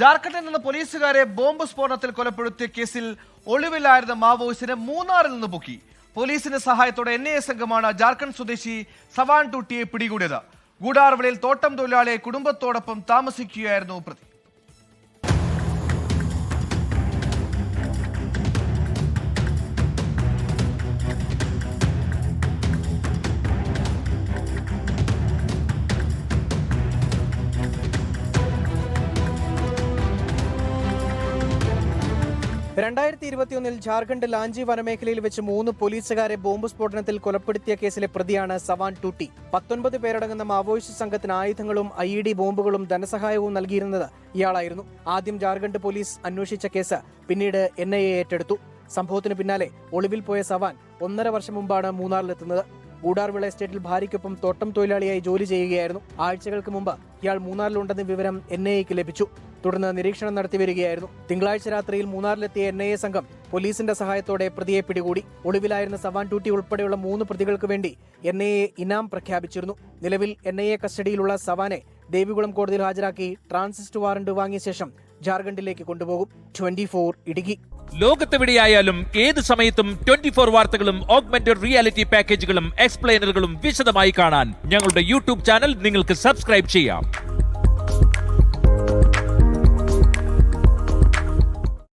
ജാർഖണ്ഡിൽ നിന്ന് പോലീസുകാരെ ബോംബ് സ്ഫോടനത്തിൽ കൊലപ്പെടുത്തിയ കേസിൽ ഒളിവിലായിരുന്ന മാവോയിസ്റ്റിനെ മൂന്നാറിൽ നിന്ന് പൊക്കി. പോലീസിന്റെ സഹായത്തോടെ എൻ ഐ എ സംഘമാണ് ജാർഖണ്ഡ് സ്വദേശി സവാൻ ടൂട്ടിയെ പിടികൂടിയത്. ഗൂഡാർവിളയിൽ തോട്ടം തൊഴിലാളിയെ കുടുംബത്തോടൊപ്പം താമസിക്കുകയായിരുന്നു പ്രതി. രണ്ടായിരത്തി ഇരുപത്തിയൊന്നിൽ ജാർഖണ്ഡ് ലാഞ്ചി വനമേഖലയിൽ വെച്ച് മൂന്ന് പോലീസുകാരെ ബോംബ് സ്ഫോടനത്തിൽ കൊലപ്പെടുത്തിയ കേസിലെ പ്രതിയാണ് സവാൻ ടൂട്ടി. പത്തൊൻപത് പേരടങ്ങുന്ന മാവോയിസ്റ്റ് സംഘത്തിന് ആയുധങ്ങളും ഐ ഇ ഡി ബോംബുകളും ധനസഹായവും നൽകിയിരുന്നത് ഇയാളായിരുന്നു. ആദ്യം ജാർഖണ്ഡ് പോലീസ് അന്വേഷിച്ച കേസ് പിന്നീട് എൻ ഐ എ ഏറ്റെടുത്തു. സംഭവത്തിന് പിന്നാലെ ഒളിവിൽ പോയ സവാൻ ഒന്നര വർഷം മുമ്പാണ് മൂന്നാറിലെത്തുന്നത്. ഗൂഡാർവിള എസ്റ്റേറ്റിൽ ഭാര്യയ്ക്കൊപ്പം തോട്ടം തൊഴിലാളിയായി ജോലി ചെയ്യുകയായിരുന്നു. ആഴ്ചകൾക്ക് മുമ്പ് ഇയാൾ മൂന്നാറിലുണ്ടെന്ന വിവരം എൻ ഐ എക്ക് ലഭിച്ചു. തുടർന്ന് നിരീക്ഷണം നടത്തി വരികയായിരുന്നു. തിങ്കളാഴ്ച രാത്രിയിൽ മൂന്നാറിലെത്തിയ എൻ ഐ എ സംഘം പോലീസിന്റെ സഹായത്തോടെ പ്രതിയെ പിടികൂടി. ഒളിവിലായിരുന്ന സവാൻ ടൂട്ടി ഉൾപ്പെടെയുള്ള മൂന്ന് പ്രതികൾക്ക് വേണ്ടി എൻ ഐ എ ഇനാം പ്രഖ്യാപിച്ചിരുന്നു. നിലവിൽ എൻ ഐ എ കസ്റ്റഡിയിലുള്ള സവാനെ ദേവികുളം കോടതിയിൽ ഹാജരാക്കി ട്രാൻസിസ്റ്റ് വാറണ്ട് വാങ്ങിയ ശേഷം ജാർഖണ്ഡിലേക്ക് കൊണ്ടുപോകും. Twenty four Idukki. ലോകത്തെവിടെയായാലും ഏത് സമയത്തും ട്വന്റി ഫോർ വാർത്തകളും ഓഗ്മെന്റഡ് റിയാലിറ്റി പാക്കേജുകളും എക്സ്പ്ലെയിനറുകളും വിശദമായി കാണാൻ ഞങ്ങളുടെ യൂട്യൂബ് ചാനൽ നിങ്ങൾക്ക് സബ്സ്ക്രൈബ് ചെയ്യാം.